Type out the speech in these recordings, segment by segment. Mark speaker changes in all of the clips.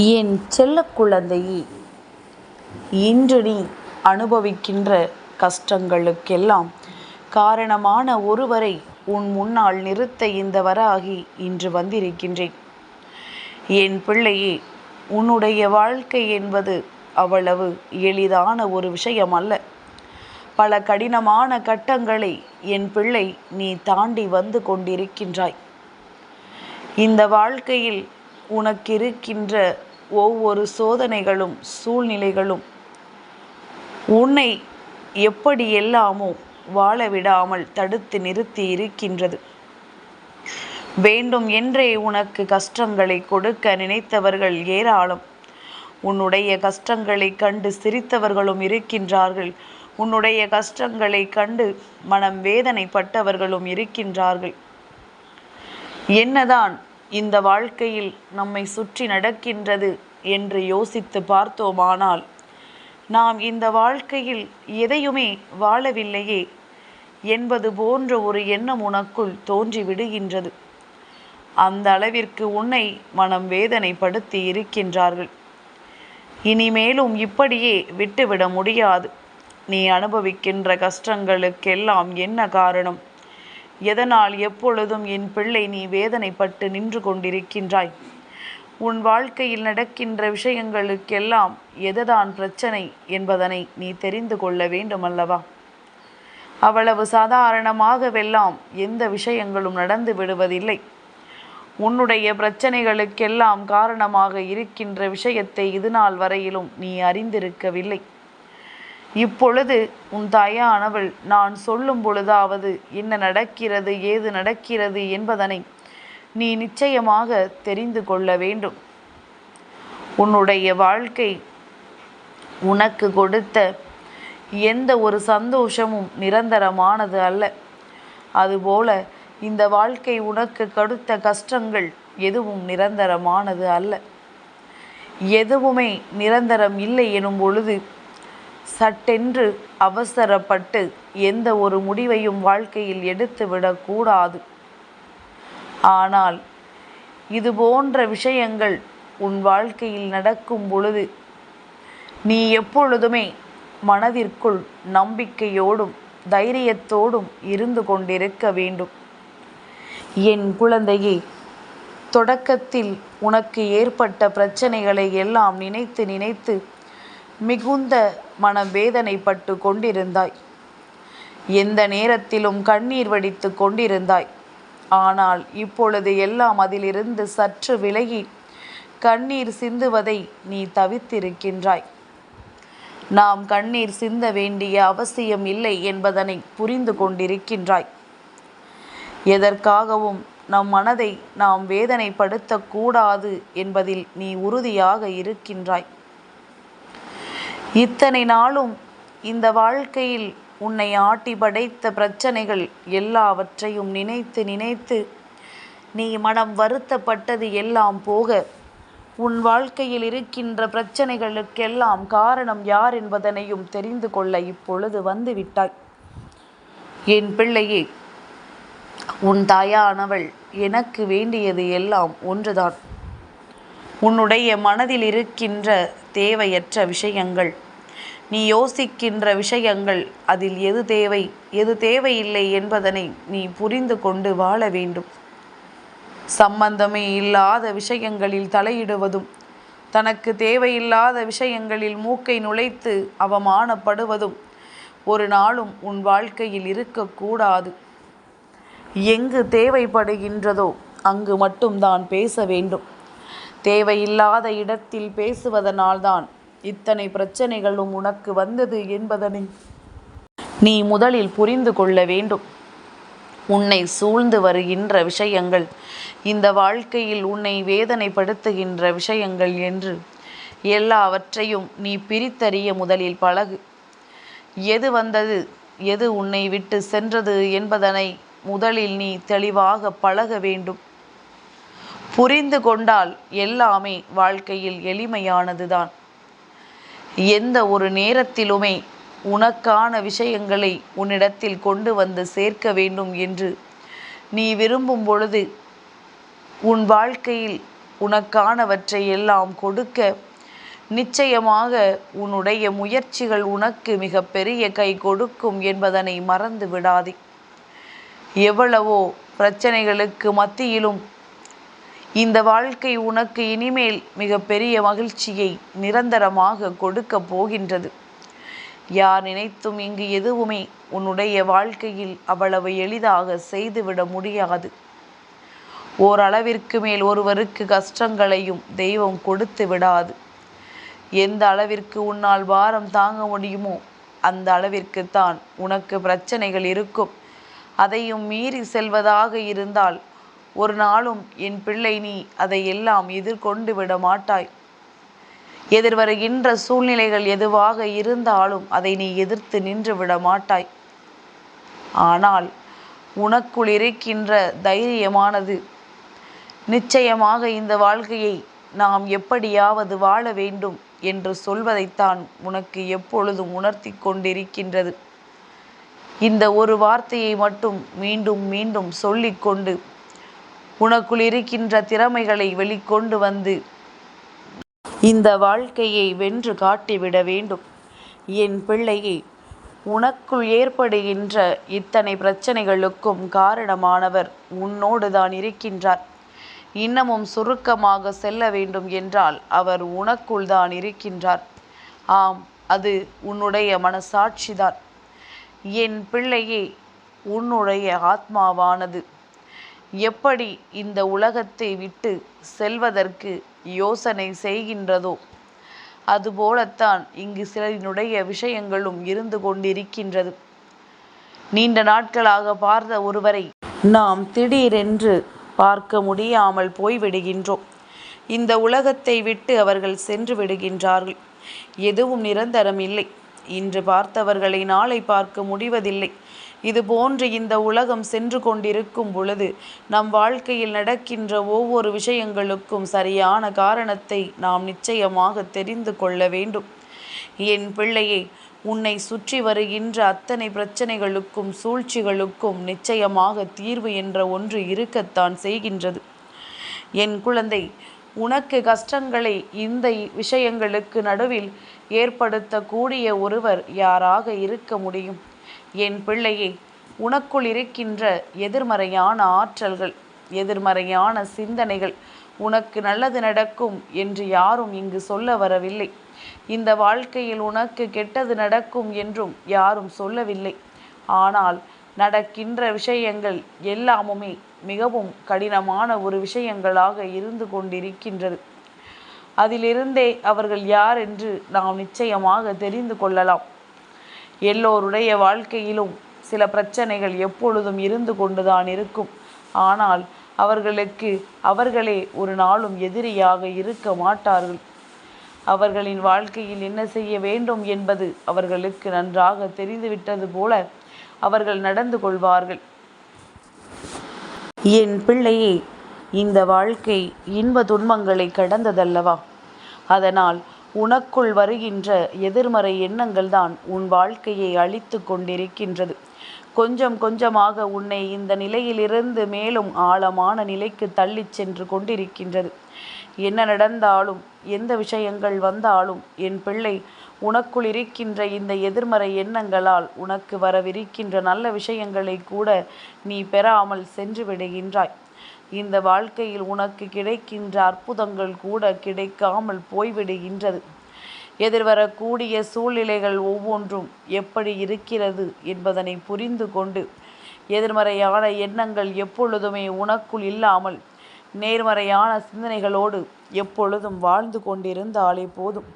Speaker 1: என் செல்ல குழந்தையே இன்று நீ அனுபவிக்கின்ற கஷ்டங்களுக்கெல்லாம் காரணமான ஒருவரை உன் முன்னால் நிறுத்த இந்த வராகி இன்று வந்திருக்கின்றேன். என் பிள்ளையே உன்னுடைய வாழ்க்கை என்பது அவ்வளவு எளிதான ஒரு விஷயம் அல்ல பல கடினமான கட்டங்களை என் பிள்ளை நீ தாண்டி வந்து கொண்டிருக்கின்றாய். இந்த வாழ்க்கையில் உனக்கிருக்கின்ற ஒவ்வொரு சோதனைகளும் சூழ்நிலைகளும் உன்னை எப்படி எல்லாமோ வாழ விடாமல் தடுத்து நிறுத்தி இருக்கின்றது. வேண்டும் என்றே உனக்கு கஷ்டங்களை கொடுக்க நினைத்தவர்கள் ஏராளம். உன்னுடைய கஷ்டங்களை கண்டு சிரித்தவர்களும் இருக்கின்றார்கள். உன்னுடைய கஷ்டங்களை கண்டு மனம் வேதனைப்பட்டவர்களும் இருக்கின்றார்கள். என்னதான் இந்த வாழ்க்கையில் நம்மை சுற்றி நடக்கின்றது என்று யோசித்து பார்த்தோமானால் நாம் இந்த வாழ்க்கையில் எதையுமே வாழவில்லையே என்பது போன்ற ஒரு எண்ணம் உனக்குள் தோன்றி விடுகின்றது அந்த அளவிற்கு உன்னை மனம் வேதனைப்படுத்தி இருக்கின்றார்கள். இனிமேலும் இப்படியே விட்டுவிட முடியாது. நீ அனுபவிக்கின்ற கஷ்டங்களுக்கெல்லாம் என்ன காரணம்? எதனால் எப்பொழுதும் என் பிள்ளை நீ வேதனைப்பட்டு நின்று கொண்டிருக்கின்றாய்? உன் வாழ்க்கையில் நடக்கின்ற விஷயங்களுக்கெல்லாம் எதுதான் பிரச்சனை என்பதனை நீ தெரிந்து கொள்ள வேண்டுமல்லவா? அவ்வளவு சாதாரணமாகவெல்லாம் எந்த விஷயங்களும் நடந்து விடுவதில்லை. உன்னுடைய பிரச்சனைகளுக்கெல்லாம் காரணமாக இருக்கின்ற விஷயத்தை இதுநாள் வரையிலும் நீ அறிந்திருக்கவில்லை. இப்பொழுது உன் தாயானவள் நான் சொல்லும் பொழுதாவது என்ன நடக்கிறது ஏது நடக்கிறது என்பதனை நீ நிச்சயமாக தெரிந்து கொள்ள வேண்டும். உன்னுடைய வாழ்க்கை உனக்கு கொடுத்த எந்த ஒரு சந்தோஷமும் நிரந்தரமானது அல்ல. அதுபோல இந்த வாழ்க்கை உனக்கு கொடுத்த கஷ்டங்கள் எதுவும் நிரந்தரமானது அல்ல. எதுவுமே நிரந்தரம் இல்லை எனும் பொழுது சட்டென்று அவசரப்பட்டு எந்த ஒரு முடிவையும் வாழ்க்கையில் எடுத்துவிடக்கூடாது ஆனால் இது போன்ற விஷயங்கள் உன் வாழ்க்கையில் நடக்கும் பொழுது நீ எப்பொழுதுமே மனதிற்குள் நம்பிக்கையோடும் தைரியத்தோடும் இருந்து கொண்டிருக்க வேண்டும். என் குழந்தையே தொடக்கத்தில் உனக்கு ஏற்பட்ட பிரச்சனைகளை எல்லாம் நினைத்து நினைத்து மிகுந்த மனம் வேதனைப்பட்டு கொண்டிருந்தாய். எந்த நேரத்திலும் கண்ணீர் வடித்து கொண்டிருந்தாய். ஆனால் இப்பொழுது எல்லாம் அதிலிருந்து சற்று விலகி கண்ணீர் சிந்துவதை நீ தவித்திருக்கின்றாய். நாம் கண்ணீர் சிந்த வேண்டிய அவசியம் இல்லை என்பதனை புரிந்து கொண்டிருக்கின்றாய். எதற்காகவும் நம் மனதை நாம் வேதனைப்படுத்தக்கூடாது என்பதில் நீ உறுதியாக இருக்கின்றாய். இத்தனை நாளும் இந்த வாழ்க்கையில் உன்னை ஆட்டி படைத்த பிரச்சனைகள் எல்லாவற்றையும் நினைத்து நினைத்து நீ மனம் வருத்தப்பட்டது எல்லாம் போக உன் வாழ்க்கையில் இருக்கின்ற பிரச்சனைகளுக்கெல்லாம் காரணம் யார் என்பதனையும் தெரிந்து கொள்ள இப்பொழுது வந்துவிட்டாய். என் பிள்ளையே உன் தாயானவள் எனக்கு வேண்டியது எல்லாம் ஒன்றுதான். உன்னுடைய மனதில் இருக்கின்ற தேவையற்ற விஷயங்கள். நீ யோசிக்கின்ற விஷயங்கள் அதில் எது தேவை எது தேவையில்லை என்பதனை நீ புரிந்து கொண்டு வாழ வேண்டும். சம்பந்தமே இல்லாத விஷயங்களில் தலையிடுவதும் தனக்கு தேவையில்லாத விஷயங்களில் மூக்கை நுழைத்து அவமானப்படுவதும் ஒரு நாளும் உன் வாழ்க்கையில் இருக்கக்கூடாது எங்கு தேவைப்படுகின்றதோ அங்கு மட்டும்தான் பேச வேண்டும். தேவையில்லாத இடத்தில் பேசுவதனால்தான் இத்தனை பிரச்சனைகளும் உனக்கு வந்தது என்பதனை நீ முதலில் புரிந்து கொள்ள வேண்டும். உன்னை சூழ்ந்து வருகின்ற விஷயங்கள் இந்த வாழ்க்கையில் உன்னை வேதனைப்படுத்துகின்ற விஷயங்கள் என்று எல்லாவற்றையும் நீ பிரித்தறிய முதலில் பழகு. எது வந்தது எது உன்னை விட்டு சென்றது என்பதனை முதலில் நீ தெளிவாக பழக வேண்டும். புரிந்து கொண்டால் எல்லாமே வாழ்க்கையில் எளிமையானதுதான். எந்த ஒரு நேரத்திலுமே உனக்கான விஷயங்களை உன்னிடத்தில் கொண்டு வந்து சேர்க்க வேண்டும் என்று நீ விரும்பும் பொழுது உன் வாழ்க்கையில் உனக்கானவற்றை எல்லாம் கொடுக்க நிச்சயமாக உன்னுடைய முயற்சிகள் உனக்கு மிக பெரிய கை கொடுக்கும் என்பதனை மறந்து விடாதே. எவ்வளவோ பிரச்சனைகளுக்கு மத்தியிலும் இந்த வாழ்க்கை உனக்கு இனிமேல் மிக பெரிய மகிழ்ச்சியை நிரந்தரமாக கொடுக்க போகின்றது. யார் நினைத்தும் இங்கு எதுவுமே உன்னுடைய வாழ்க்கையில் அவ்வளவு எளிதாக செய்துவிட முடியாது. ஓரளவிற்கு மேல் ஒருவருக்கு கஷ்டங்களையும் தெய்வம் கொடுத்து விடாது. எந்த அளவிற்கு உன்னால் பாரம் தாங்க முடியுமோ அந்த அளவிற்கு தான் உனக்கு பிரச்சனைகள் இருக்கும். அதையும் மீறி செல்வதாக இருந்தால் ஒரு நாளும் என் பிள்ளை நீ அதை எல்லாம் எதிர்கொண்டு விட மாட்டாய் எதிர்வருகின்ற சூழ்நிலைகள் எதுவாக இருந்தாலும் அதை நீ எதிர்த்து நின்று விட மாட்டாய் ஆனால் உனக்குள் இருக்கின்ற தைரியமானது நிச்சயமாக இந்த வாழ்க்கையை நாம் எப்படியாவது வாழ வேண்டும் என்று சொல்வதைத்தான் உனக்கு எப்பொழுதும் உணர்த்தி கொண்டிருக்கின்றது. இந்த ஒரு வார்த்தையை மட்டும் மீண்டும் மீண்டும் சொல்லிக்கொண்டு உனக்குள் இருக்கின்ற திறமைகளை வெளிக்கொண்டு வந்து இந்த வாழ்க்கையை வென்று காட்டிவிட வேண்டும். என் பிள்ளையை உனக்குள் ஏற்படுகின்ற இத்தனை பிரச்சனைகளுக்கும் காரணமானவர் உன்னோடு தான் இருக்கின்றார். இன்னமும் சுருக்கமாக செல்ல வேண்டும் என்றால் அவர் உனக்குள் தான் இருக்கின்றார். ஆம் அது உன்னுடைய மனசாட்சிதான். என் பிள்ளையே உன்னுடைய ஆத்மாவானது. எப்படி இந்த உலகத்தை விட்டு செல்வதற்கு யோசனை செய்கின்றதோ அதுபோலத்தான் இங்கு சிலரினுடைய விஷயங்களும் இருந்து கொண்டிருக்கின்றது. நீண்ட நாட்களாக பார்த்த ஒருவரை நாம் திடீரென்று பார்க்க முடியாமல் போய்விடுகின்றோம். இந்த உலகத்தை விட்டு அவர்கள் சென்று விடுகின்றார்கள். எதுவும் நிரந்தரம் இல்லை. இன்று பார்த்தவர்களை நாளை பார்க்க முடிவதில்லை. இது போன்று இந்த உலகம் சென்று கொண்டிருக்கும் பொழுது நம் வாழ்க்கையில் நடக்கின்ற ஒவ்வொரு விஷயங்களுக்கும் சரியான காரணத்தை நாம் நிச்சயமாக தெரிந்து கொள்ள வேண்டும். என் பிள்ளையை உன்னை சுற்றி வருகின்ற அத்தனை பிரச்சனைகளுக்கும் சூழ்ச்சிகளுக்கும் நிச்சயமாக தீர்வு என்ற ஒன்று இருக்கத்தான் செய்கின்றது. என் குழந்தை உனக்கு கஷ்டங்களை இந்த விஷயங்களுக்கு நடுவில் ஏற்படுத்தக்கூடிய ஒருவர் யாராக இருக்க முடியும்? என் பிள்ளையை உனக்குள் இருக்கின்ற எதிர்மறையான ஆற்றல்கள் எதிர்மறையான சிந்தனைகள் உனக்கு நல்லது நடக்கும் என்று யாரும் இங்கு சொல்ல வரவில்லை. இந்த வாழ்க்கையில் உனக்கு கெட்டது நடக்கும் என்றும் யாரும் சொல்லவில்லை. ஆனால் நடக்கின்ற விஷயங்கள் எல்லாமுமே மிகவும் கடினமான ஒரு விஷயங்களாக இருந்து கொண்டிருக்கின்றது. அதிலிருந்தே அவர்கள் யார் என்று நாம் நிச்சயமாக தெரிந்து கொள்ளலாம். எல்லோருடைய வாழ்க்கையிலும் சில பிரச்சனைகள் எப்பொழுதும் இருந்து கொண்டுதான் இருக்கும். ஆனால் அவர்களுக்கு அவர்களே ஒரு நாளும் எதிரியாக இருக்க மாட்டார்கள். அவர்களின் வாழ்க்கையில் என்ன செய்ய வேண்டும் என்பது அவர்களுக்கு நன்றாக தெரிந்துவிட்டது போல அவர்கள் நடந்து கொள்வார்கள். என் பிள்ளையே இந்த வாழ்க்கை இன்ப துன்பங்களை கடந்ததல்லவா? அதனால் உனக்குள் வருகின்ற எதிர்மறை எண்ணங்கள் தான் உன் வாழ்க்கையை அழித்து கொண்டிருக்கின்றது. கொஞ்சம் கொஞ்சமாக உன்னை இந்த நிலையிலிருந்து மேலும் ஆழமான நிலைக்கு தள்ளிச் சென்று கொண்டிருக்கின்றது. என்ன நடந்தாலும் எந்த விஷயங்கள் வந்தாலும் என் பிள்ளை உனக்குள் இருக்கின்ற இந்த எதிர்மறை எண்ணங்களால் உனக்கு வரவிருக்கின்ற நல்ல விஷயங்களை கூட நீ பெறாமல் சென்று விடுகின்றாய். இந்த வாழ்க்கையில் உனக்கு கிடைக்கின்ற அற்புதங்கள் கூட கிடைக்காமல் போய்விடுகின்றது. எதிர்வரக்கூடிய சூழ்நிலைகள் ஒவ்வொன்றும் எப்படி இருக்கிறது என்பதனை புரிந்து கொண்டு எதிர்மறையான எண்ணங்கள் எப்பொழுதுமே உனக்குள் இல்லாமல் நேர்மறையான சிந்தனைகளோடு எப்பொழுதும் வாழ்ந்து கொண்டிருந்தாலே போதும்.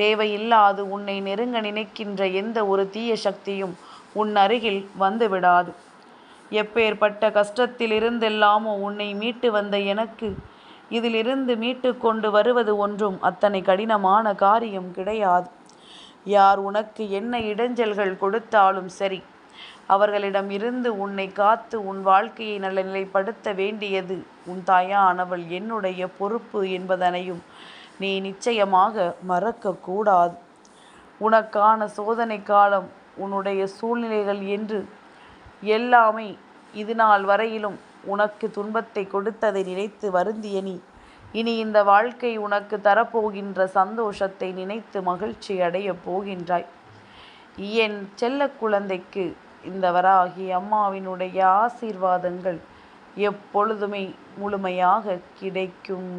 Speaker 1: தேவையில்லாது உன்னை நெருங்க நினைக்கின்ற எந்த ஒரு தீய சக்தியும் உன் அருகில் வந்துவிடாது எப்பேற்பட்ட கஷ்டத்தில் இருந்தெல்லாமோ உன்னை மீட்டு வந்த எனக்கு. இதிலிருந்து மீட்டு கொண்டு வருவது ஒன்றும் அத்தனை கடினமான காரியம் கிடையாது. யார் உனக்கு என்ன இடைஞ்சல்கள் கொடுத்தாலும் சரி அவர்களிடம் இருந்து உன்னை காத்து உன் வாழ்க்கையை நல்ல நிலைப்படுத்த வேண்டியது உன் தாயானவள் என்னுடைய பொறுப்பு என்பதனையும் நீ நிச்சயமாக மறக்கக்கூடாது உனக்கான சோதனை காலம் உன்னுடைய சூழ்நிலைகள் என்று எல்லாமே இது நாள் வரையிலும் உனக்கு துன்பத்தை கொடுத்ததை நினைத்து வருந்திய நீ. இனி இந்த வாழ்க்கை உனக்கு தரப்போகின்ற சந்தோஷத்தை நினைத்து மகிழ்ச்சி அடையப் போகின்றாய். என் செல்ல குழந்தைக்கு இந்த வராகி அம்மாவினுடைய ஆசீர்வாதங்கள் எப்பொழுதுமே முழுமையாக கிடைக்கும்.